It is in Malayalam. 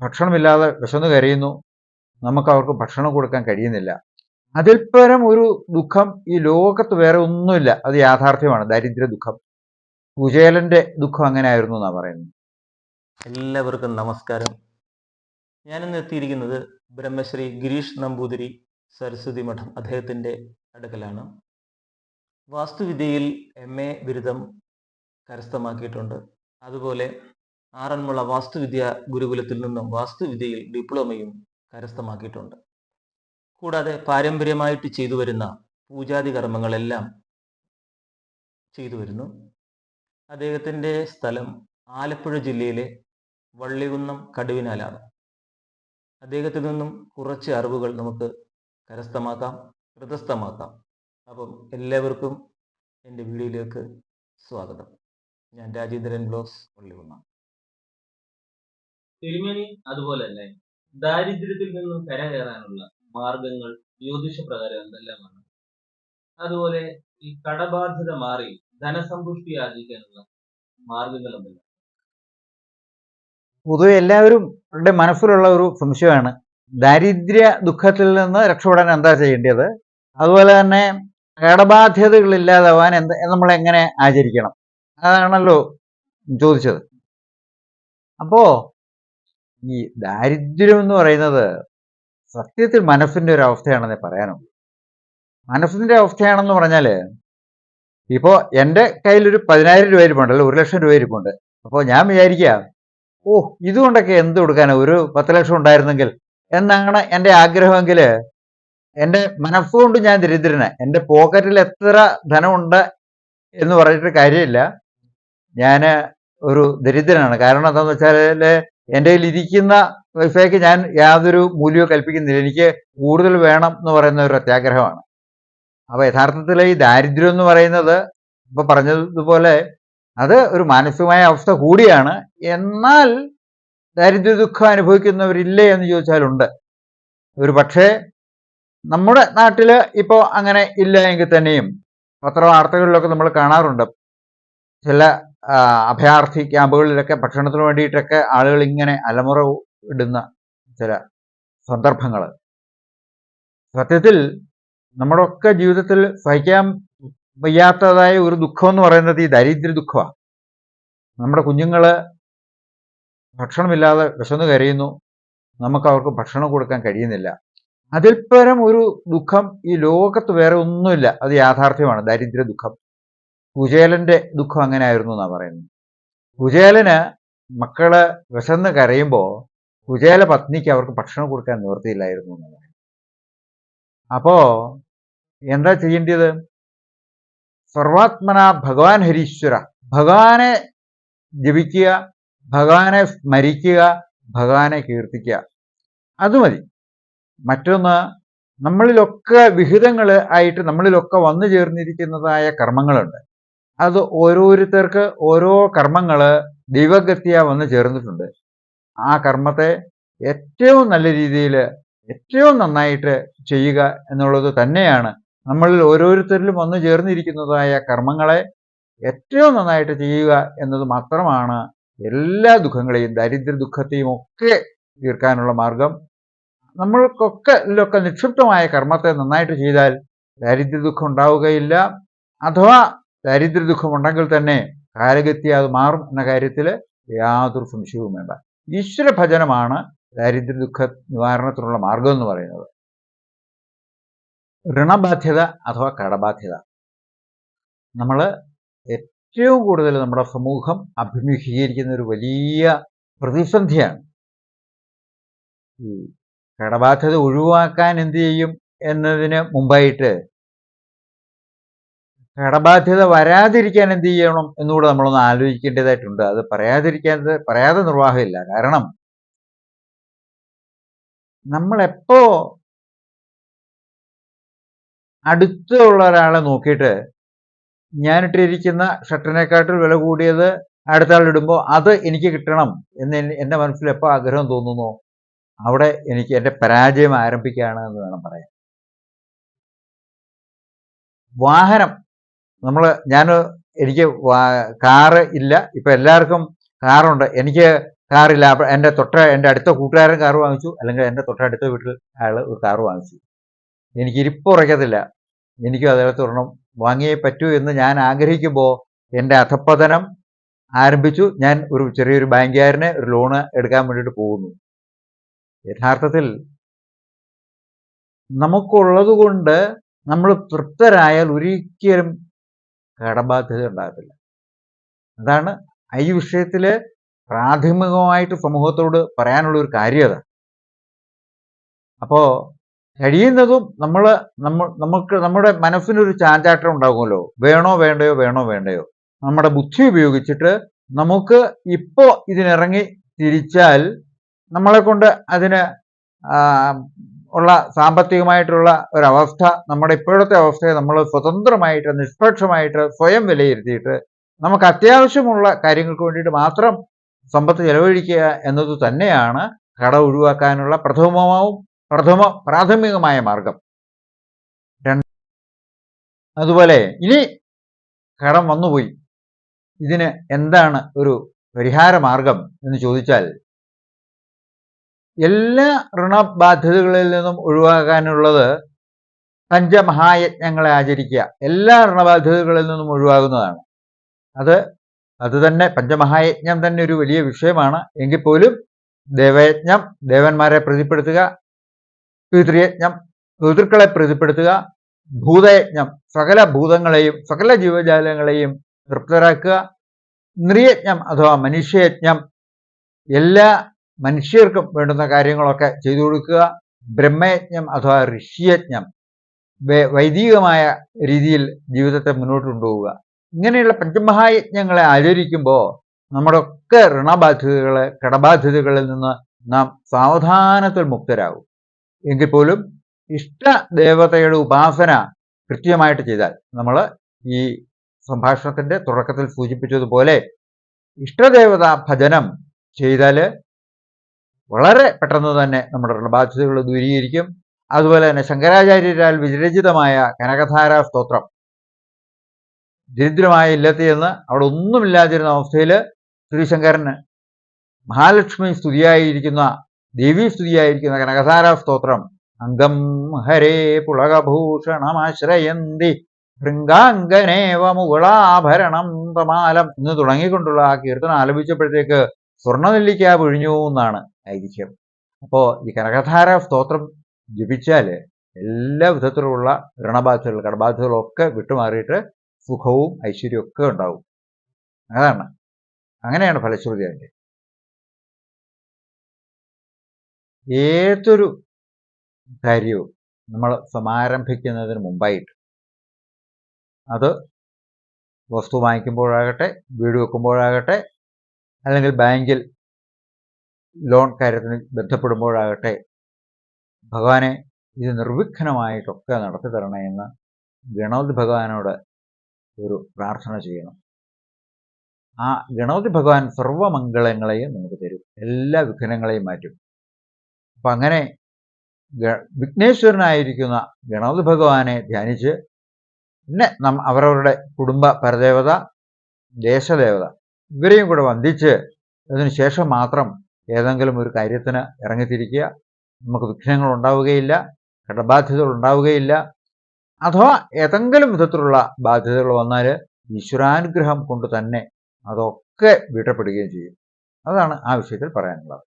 ഭക്ഷണമില്ലാതെ വിശന്ന് കരയുന്നു. നമുക്ക് അവർക്ക് ഭക്ഷണം കൊടുക്കാൻ കഴിയുന്നില്ല. അതിൽ പരം ഒരു ദുഃഖം ഈ ലോകത്ത് വേറെ ഒന്നുമില്ല. അത് യാഥാർത്ഥ്യമാണ്. ദാരിദ്ര്യ ദുഃഖം. കുചേലന്റെ ദുഃഖം അങ്ങനെ ആയിരുന്നു എന്നാ പറയുന്നത്. എല്ലാവർക്കും നമസ്കാരം. ഞാനിന്ന് എത്തിയിരിക്കുന്നത് ബ്രഹ്മശ്രീ ഗിരീഷ് നമ്പൂതിരി സരസ്വതി മഠം അദ്ദേഹത്തിന്റെ അടുക്കലാണ്. വാസ്തുവിദ്യയിൽ എം എ ബിരുദം കരസ്ഥമാക്കിയിട്ടുണ്ട്. അതുപോലെ ആറന്മുള വാസ്തുവിദ്യ ഗുരുകുലത്തിൽ നിന്നും വാസ്തുവിദ്യയിൽ ഡിപ്ലോമയും കരസ്ഥമാക്കിയിട്ടുണ്ട്. കൂടാതെ പാരമ്പര്യമായിട്ട് ചെയ്തു വരുന്ന പൂജാതി കർമ്മങ്ങളെല്ലാം ചെയ്തു വരുന്നു. അദ്ദേഹത്തിന്റെ സ്ഥലം ആലപ്പുഴ ജില്ലയിലെ വള്ളികുന്നം കടുവിനാലാണ്. അദ്ദേഹത്തിൽ നിന്നും കുറച്ച് അറിവുകൾ നമുക്ക് കരസ്ഥമാക്കാം ഹൃദസ്ഥമാക്കാം അപ്പം എല്ലാവർക്കും എന്റെ വീഡിയോയിലേക്ക് സ്വാഗതം. ഞാൻ രാജേന്ദ്രൻ ബ്ലോസ് വള്ളികുന്നം. തിരുമേനി അതുപോലെ തന്നെ ദാരിദ്ര്യത്തിൽ നിന്നും കരകയറാനുള്ള മാർഗങ്ങൾ ജ്യോതിഷ പ്രകാരം എന്തെല്ലാമാണ്? അതുപോലെ ഈ കടബാധ്യത മാറി ധനസമ്പുഷ്ടി ആർജിക്കാനുള്ള മാർഗങ്ങൾ എന്തെല്ലാം? പൊതുവെ എല്ലാവരും മനസ്സിലുള്ള ഒരു സംശയമാണ്. ദാരിദ്ര്യ ദുഃഖത്തിൽ നിന്ന് രക്ഷപ്പെടാൻ എന്താ ചെയ്യേണ്ടത്? അതുപോലെ തന്നെ കടബാധ്യതകളില്ലാതാവാൻ എന്ത് നമ്മൾ എങ്ങനെ ആചരിക്കണം? അതാണല്ലോ ചോദിച്ചത്. അപ്പോ ഈ ദാരിദ്ര്യം എന്ന് പറയുന്നത് സത്യത്തിൽ മനസ്സിന്റെ ഒരു അവസ്ഥയാണെന്നേ പറയാനുള്ളൂ. മനസ്സിന്റെ അവസ്ഥയാണെന്ന് പറഞ്ഞാൽ ഇപ്പോൾ എന്റെ കയ്യിലൊരു പതിനായിരം രൂപ ഇരിപ്പുണ്ട് അല്ല ഒരു ലക്ഷം രൂപ ഇരിപ്പുണ്ട്. അപ്പോൾ ഞാൻ വിചാരിക്കുക ഓ ഇതുകൊണ്ടൊക്കെ എന്ത് കൊടുക്കാനോ? ഒരു പത്ത് ലക്ഷം ഉണ്ടായിരുന്നെങ്കിൽ എന്നാണ് എന്റെ ആഗ്രഹമെങ്കിൽ എന്റെ മനസ്സുകൊണ്ട് ഞാൻ ദരിദ്രന്. എന്റെ പോക്കറ്റിൽ എത്ര ധനമുണ്ട് എന്ന് പറഞ്ഞിട്ട് കാര്യമില്ല. ഞാൻ ഒരു ദരിദ്രനാണ്. കാരണം എന്താണെന്ന് വെച്ചാൽ എന്റെ കയ്യിൽ ഇരിക്കുന്ന പൈസയ്ക്ക് ഞാൻ യാതൊരു മൂല്യവും കൽപ്പിക്കുന്നില്ല. എനിക്ക് കൂടുതൽ വേണം എന്ന് പറയുന്ന ഒരു അത്യാഗ്രഹമാണ്. അപ്പൊ യഥാർത്ഥത്തിൽ ഈ ദാരിദ്ര്യം എന്ന് പറയുന്നത് ഇപ്പൊ പറഞ്ഞതുപോലെ അത് ഒരു മാനസികമായ അവസ്ഥ കൂടിയാണ്. എന്നാൽ ദാരിദ്ര്യ ദുഃഖം അനുഭവിക്കുന്നവരില്ലേ എന്ന് ചോദിച്ചാലുണ്ട്. ഒരു പക്ഷേ നമ്മുടെ നാട്ടിൽ ഇപ്പോൾ അങ്ങനെ ഇല്ല എങ്കിൽ തന്നെയും പത്രവാർത്തകളിലൊക്കെ നമ്മൾ കാണാറുണ്ട്. ചില അഭയാർത്ഥി ക്യാമ്പുകളിലൊക്കെ ഭക്ഷണത്തിന് വേണ്ടിയിട്ടൊക്കെ ആളുകൾ ഇങ്ങനെ അലമുറ ഇടുന്ന ചില സന്ദർഭങ്ങൾ സത്യത്തിൽ നമ്മുടെ ഒക്കെ ജീവിതത്തിൽ സഹിക്കാൻ വയ്യാത്തതായ ഒരു ദുഃഖം എന്ന് പറയുന്നത് ഈ ദാരിദ്ര്യ ദുഃഖമാണ് നമ്മുടെ കുഞ്ഞുങ്ങൾ ഭക്ഷണമില്ലാതെ വിശന്നു കരയുന്നു. നമുക്ക് അവർക്ക് ഭക്ഷണം കൊടുക്കാൻ കഴിയുന്നില്ല. അതിൽപരം ഒരു ദുഃഖം ഈ ലോകത്ത് വേറെ ഒന്നുമില്ല. അത് യാഥാർത്ഥ്യമാണ്. ദാരിദ്ര്യ ദുഃഖം. കുചേലന്റെ ദുഃഖം അങ്ങനെ ആയിരുന്നു എന്നാ പറയുന്നത്. കുചേലന് മക്കൾ വിശന്ന് കരയുമ്പോൾ കുചേല പത്നിക്ക് അവർക്ക് ഭക്ഷണം കൊടുക്കാൻ നിവർത്തിയില്ലായിരുന്നു എന്ന് പറയുന്നത്. അപ്പോ എന്താ ചെയ്യേണ്ടത്? സർവാത്മന ഭഗവാൻ ഹരീശ്വര. ഭഗവാനെ ജപിക്കുക ഭഗവാനെ സ്മരിക്കുക ഭഗവാനെ കീർത്തിക്കുക. അത് മതി. മറ്റൊന്ന് നമ്മളിലൊക്കെ വിഹിതങ്ങൾ ആയിട്ട് നമ്മളിലൊക്കെ വന്നു ചേർന്നിരിക്കുന്നതായ കർമ്മങ്ങളുണ്ട്. അത് ഓരോരുത്തർക്ക് ഓരോ കർമ്മങ്ങൾ ദൈവഗത്യ വന്ന് ചേർന്നിട്ടുണ്ട്. ആ കർമ്മത്തെ ഏറ്റവും നല്ല രീതിയിൽ ഏറ്റവും നന്നായിട്ട് ചെയ്യുക എന്നുള്ളത് തന്നെയാണ് നമ്മളിൽ ഓരോരുത്തരിലും വന്നു ചേർന്നിരിക്കുന്നതായ കർമ്മങ്ങളെ ഏറ്റവും നന്നായിട്ട് ചെയ്യുക എന്നത് മാത്രമാണ് എല്ലാ ദുഃഖങ്ങളെയും ദാരിദ്ര്യ ദുഃഖത്തെയും ഒക്കെ തീർക്കാനുള്ള മാർഗം. നമ്മൾക്കൊക്കെ ഇതിലൊക്കെ നിക്ഷിപ്തമായ കർമ്മത്തെ നന്നായിട്ട് ചെയ്താൽ ദാരിദ്ര്യ ദുഃഖം ഉണ്ടാവുകയില്ല. അഥവാ ദാരിദ്ര്യ ദുഃഖം ഉണ്ടെങ്കിൽ തന്നെ കാലഗത്തി അത് മാറും എന്ന കാര്യത്തിൽ യാതൊരു സംശയവും വേണ്ട. ഈശ്വര ഭജനമാണ് ദാരിദ്ര്യ ദുഃഖ നിവാരണത്തിനുള്ള മാർഗം എന്ന് പറയുന്നത്. ഋണബാധ്യത അഥവാ കടബാധ്യത. നമ്മൾ ഏറ്റവും കൂടുതൽ നമ്മുടെ സമൂഹം അഭിമുഖീകരിക്കുന്ന ഒരു വലിയ പ്രതിസന്ധിയാണ്. ഈ കടബാധ്യത ഒഴിവാക്കാൻ എന്ത് ചെയ്യും എന്നതിന് മുമ്പായിട്ട് കടബാധ്യത വരാതിരിക്കാൻ എന്ത് ചെയ്യണം എന്നുകൂടെ നമ്മളൊന്ന് ആലോചിക്കേണ്ടതായിട്ടുണ്ട്. അത് പറയാതിരിക്കാൻ പറയാതെ നിർവാഹമില്ല. കാരണം നമ്മളെപ്പോ അടുത്തുള്ള ഒരാളെ നോക്കിയിട്ട് ഞാനിട്ടിരിക്കുന്ന ഷർട്ടിനെക്കാട്ടിൽ വില കൂടിയത് അടുത്ത ആളിടുമ്പോൾ അത് എനിക്ക് കിട്ടണം എന്ന് എൻ- എന്റെ മനസ്സിൽ എപ്പോൾ ആഗ്രഹം തോന്നുന്നു അവിടെ എനിക്ക് എന്റെ പരാജയം ആരംഭിക്കുകയാണ് എന്ന് വേണം പറയാൻ. വാഹനം നമ്മൾ ഞാൻ എനിക്ക് കാറ് ഇല്ല. ഇപ്പം എല്ലാവർക്കും കാറുണ്ട്. എനിക്ക് കാറില്ല. അപ്പം എന്റെ തൊട്ട എന്റെ അടുത്ത കൂട്ടുകാരൻ കാറ് വാങ്ങിച്ചു. അല്ലെങ്കിൽ എന്റെ തൊട്ടടുത്ത വീട്ടിൽ അയാൾ ഒരു കാറ് വാങ്ങിച്ചു. എനിക്ക് ഇരിപ്പ് ഉറയ്ക്കത്തില്ല എനിക്കും അതേപോലത്തെ ഒരെണ്ണം വാങ്ങിയേ പറ്റൂ എന്ന് ഞാൻ ആഗ്രഹിക്കുമ്പോൾ എന്റെ അധപ്പതനം ആരംഭിച്ചു. ഞാൻ ഒരു ചെറിയൊരു ബാങ്കുകാരനെ ഒരു ലോണ് എടുക്കാൻ വേണ്ടിയിട്ട് പോകുന്നു. യഥാർത്ഥത്തിൽ നമുക്കുള്ളത് കൊണ്ട് നമ്മൾ തൃപ്തരായാൽ ഒരിക്കലും കടബാധ്യത ഉണ്ടാകത്തില്ല അതാണ് ഈ വിഷയത്തിൽ പ്രാഥമികമായിട്ട് സമൂഹത്തോട് പറയാനുള്ള ഒരു കാര്യത അപ്പോൾ കഴിയുന്നതും നമ്മൾ നമ്മൾ നമുക്ക് നമ്മുടെ മനസ്സിനൊരു ചാഞ്ചാട്ടം ഉണ്ടാകുമല്ലോ. വേണോ വേണ്ടയോ വേണോ വേണ്ടയോ. നമ്മുടെ ബുദ്ധി ഉപയോഗിച്ചിട്ട് നമുക്ക് ഇപ്പോൾ ഇതിനിറങ്ങി തിരിച്ചാൽ നമ്മളെ കൊണ്ട് അതിന് ഉള്ള സാമ്പത്തികമായിട്ടുള്ള ഒരവസ്ഥ നമ്മുടെ ഇപ്പോഴത്തെ അവസ്ഥയെ നമ്മൾ സ്വതന്ത്രമായിട്ട് നിഷ്പക്ഷമായിട്ട് സ്വയം വിലയിരുത്തിയിട്ട് നമുക്ക് അത്യാവശ്യമുള്ള കാര്യങ്ങൾക്ക് വേണ്ടിയിട്ട് മാത്രം സമ്പത്ത് ചെലവഴിക്കുക എന്നത് തന്നെയാണ് കട ഒഴിവാക്കാനുള്ള പ്രഥമവും പ്രഥമ പ്രാഥമികമായ മാർഗം. അതുപോലെ ഇനി കടം വന്നുപോയി. ഇതിന് എന്താണ് ഒരു പരിഹാര മാർഗം എന്ന് ചോദിച്ചാൽ എല്ലാ ഋണബാധ്യതകളിൽ നിന്നും ഒഴിവാകാനുള്ളത് പഞ്ചമഹായജ്ഞങ്ങളെ ആചരിക്കുക. എല്ലാ ഋണബാധ്യതകളിൽ നിന്നും ഒഴിവാകുന്നതാണ്. അത് അത് തന്നെ പഞ്ചമഹായജ്ഞം തന്നെ ഒരു വലിയ വിഷയമാണ്. എങ്കിൽ പോലും ദേവയജ്ഞം ദേവന്മാരെ പ്രീതിപ്പെടുത്തുക പിതൃയജ്ഞം പിതൃക്കളെ പ്രീതിപ്പെടുത്തുക ഭൂതയജ്ഞം സകല ഭൂതങ്ങളെയും സകല ജീവജാലങ്ങളെയും തൃപ്തരാക്കുക. നൃയജ്ഞം അഥവാ മനുഷ്യയജ്ഞം എല്ലാ മനുഷ്യർക്കും വേണ്ടുന്ന കാര്യങ്ങളൊക്കെ ചെയ്തു കൊടുക്കുക. ബ്രഹ്മയജ്ഞം അഥവാ ഋഷിയജ്ഞം വൈദികമായ രീതിയിൽ ജീവിതത്തെ മുന്നോട്ട് കൊണ്ടുപോവുക. ഇങ്ങനെയുള്ള പഞ്ചമഹായജ്ഞങ്ങളെ ആചരിക്കുമ്പോൾ നമ്മുടെ ഒക്കെ ഋണബാധ്യതകളെ കടബാധ്യതകളിൽ നിന്ന് നാം സാവധാനത്തിൽ മുക്തരാകും. എങ്കിൽ പോലും ഇഷ്ട ദേവതയുടെ ഉപാസന കൃത്യമായിട്ട് ചെയ്താൽ നമ്മൾ ഈ സംഭാഷണത്തിന്റെ തുടക്കത്തിൽ സൂചിപ്പിച്ചതുപോലെ ഇഷ്ടദേവതാ ഭജനം ചെയ്താൽ വളരെ പെട്ടെന്ന് തന്നെ നമ്മുടെ ബാധ്യതകൾ ദൂരീകരിക്കും. അതുപോലെ തന്നെ ശങ്കരാചാര്യരാൽ വിരചിതമായ കനകധാര സ്തോത്രം. ദരിദ്രമായ ഇല്ലത്തിൽ നിന്ന് അവിടെ ഒന്നുമില്ലാതിരുന്ന അവസ്ഥയിൽ ശ്രീശങ്കരന് മഹാലക്ഷ്മി സ്തുതിയായിരിക്കുന്ന ദേവി സ്തുതിയായിരിക്കുന്ന കനകധാര സ്തോത്രം അംഗം ഹരേ പുളകഭൂഷണമാശ്രയന്തി ഭൃംഗാംഗനേവ മുകളാഭരണം തമാലം എന്ന് തുടങ്ങിക്കൊണ്ടുള്ള ആ കീർത്തനം ആലപിച്ചപ്പോഴത്തേക്ക് സ്വർണനെല്ലിക്ക പിഴിഞ്ഞു എന്നാണ്. ഐതിഹ്യം അപ്പോൾ ഈ കനകധാര സ്തോത്രം ജപിച്ചാൽ എല്ലാ വിധത്തിലുള്ള ഋണബാധ്യതകൾ കടബാധ്യതകളൊക്കെ വിട്ടുമാറിയിട്ട് സുഖവും ഐശ്വര്യവും ഒക്കെ ഉണ്ടാവും. അതാണ്. അങ്ങനെയാണ് ഫലശ്രുതി അതിന്റെ. ഏതൊരു കാര്യവും നമ്മൾ സമാരംഭിക്കുന്നതിന് മുമ്പായിട്ട് അത് വസ്തു വാങ്ങിക്കുമ്പോഴാകട്ടെ വീട് വെക്കുമ്പോഴാകട്ടെ അല്ലെങ്കിൽ ബാങ്കിൽ ലോൺ കാര്യത്തിന് ബന്ധപ്പെടുമ്പോഴാകട്ടെ ഭഗവാനെ ഇത് നിർവിഘ്നമായിട്ടൊക്കെ നടത്തി തരണേ എന്ന് ഗണപതി ഭഗവാനോട് ഒരു പ്രാർത്ഥന ചെയ്യണം. ആ ഗണപതി ഭഗവാൻ സർവമംഗളങ്ങളെയും നമുക്ക് തരും. എല്ലാ വിഘ്നങ്ങളെയും മാറ്റും. അപ്പം അങ്ങനെ വിഘ്നേശ്വരനായിരിക്കുന്ന ഗണപതി ഭഗവാനെ ധ്യാനിച്ച് പിന്നെ നം അവരവരുടെ കുടുംബ പരദേവത ദേശദേവത ഇവരെയും കൂടെ വന്ദിച്ച് അതിനുശേഷം മാത്രം ഏതെങ്കിലും ഒരു കാര്യത്തിന് ഇറങ്ങിത്തിരിക്കുക നമുക്ക് വിഘ്നങ്ങൾ ഉണ്ടാവുകയില്ല കടബാധ്യതകൾ ഉണ്ടാവുകയില്ല. അഥവാ ഏതെങ്കിലും വിധത്തിലുള്ള ബാധ്യതകൾ വന്നാൽ ഈശ്വരാനുഗ്രഹം കൊണ്ട് തന്നെ അതൊക്കെ വീട്ടപ്പെടുകയും ചെയ്യും. അതാണ് ആ വിഷയത്തിൽ പറയാനുള്ളത്.